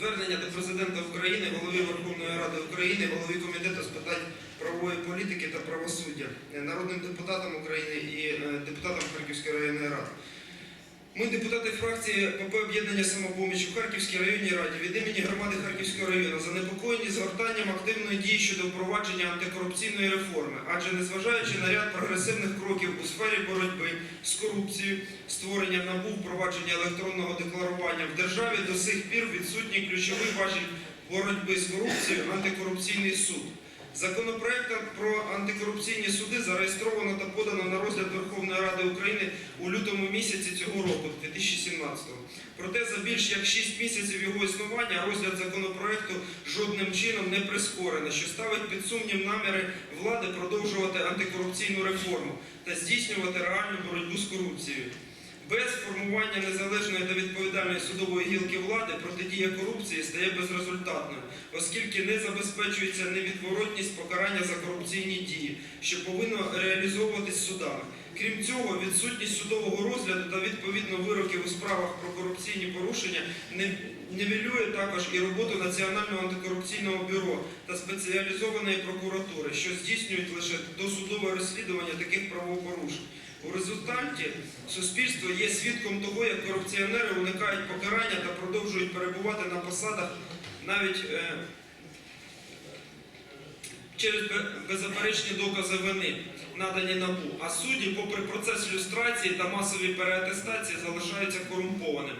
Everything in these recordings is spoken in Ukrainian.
Звернення до президента України, голови Верховної Ради України, голови комітету з питань правової політики та правосуддя, е, народним депутатам України і е, депутатам Харківської районної. Ми, депутати фракції ПП об'єднання самопоміч у Харківській районній раді від імені громади Харківського району занепокоєні згортанням активної дії щодо впровадження антикорупційної реформи, адже незважаючи на ряд прогресивних кроків у сфері боротьби з корупцією, створення НАБУ, впровадження електронного декларування в державі до сих пір відсутній ключовий важіль боротьби з корупцією антикорупційний суд. Законопроектом про антикорупційні суди зареєстровано та подано на розгляд Верховної Ради України у лютому місяці цього року, 2017-го. Проте за більш як 6 місяців його існування розгляд законопроекту жодним чином не прискорено, що ставить під сумнів наміри влади продовжувати антикорупційну реформу та здійснювати реальну боротьбу з корупцією. Без формування незалежної та відповідальної судової гілки влади протидія корупції стає безрезультатною, оскільки не забезпечується невідворотність покарання за корупційні дії, що повинно реалізовуватись судами. Крім цього, відсутність судового розгляду та відповідно вироків у справах про корупційні порушення нівелює також і роботу Національного антикорупційного бюро та спеціалізованої прокуратури, що здійснюють лише досудове розслідування таких правопорушень. У результаті суспільство є свідком того, як корупціонери уникають покарання та продовжують перебувати на посадах навіть е, через беззаперечні докази вини, надані НАБУ. А судді, попри процес люстрації та масові переатестації, залишаються корумпованими.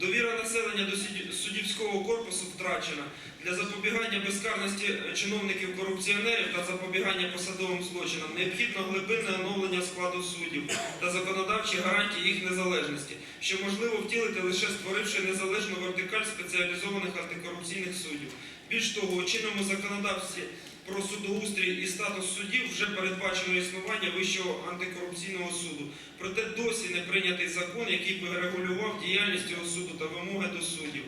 Довіра населення до судді- суддівського корпусу втрачена. Для запобігання безкарності е, чиновників-корупціонерів та запобігання посадовим злочинам необхідно глибинне оновлення складу суддів та законодавчі гарантії їх незалежності, що можливо втілити лише створивши незалежну вертикаль спеціалізованих антикорупційних суддів. Більш того, у чинному законодавстві про судоустрій і статус суддів вже передбачено існування Вищого антикорупційного суду. Проте досі не прийнятий закон, який би регулював діяльність цього суду та вимоги до суддів.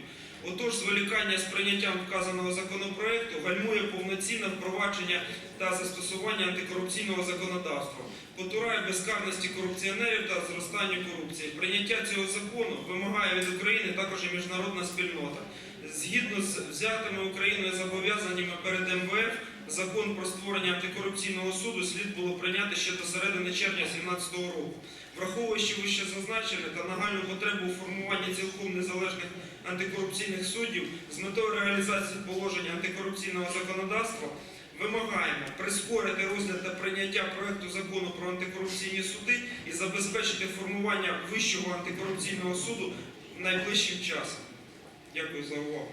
Отож, зволікання з прийняттям вказаного законопроекту гальмує повноцінне впровадження та застосування антикорупційного законодавства, потурає безкарності корупціонерів та зростанню корупції. Прийняття цього закону вимагає від України також і міжнародна спільнота. Згідно з взятими Україною зобов'язаннями перед МВФ, закон про створення антикорупційного суду слід було прийняти ще до середини червня 2017 року. Враховуючи вище зазначене та нагальну потребу у формуванні цілком незалежних антикорупційних суддів з метою реалізації положень антикорупційного законодавства, вимагаємо прискорити розгляд та прийняття проекту закону про антикорупційні суди і забезпечити формування Вищого антикорупційного суду найближчим часом. Дякую за увагу.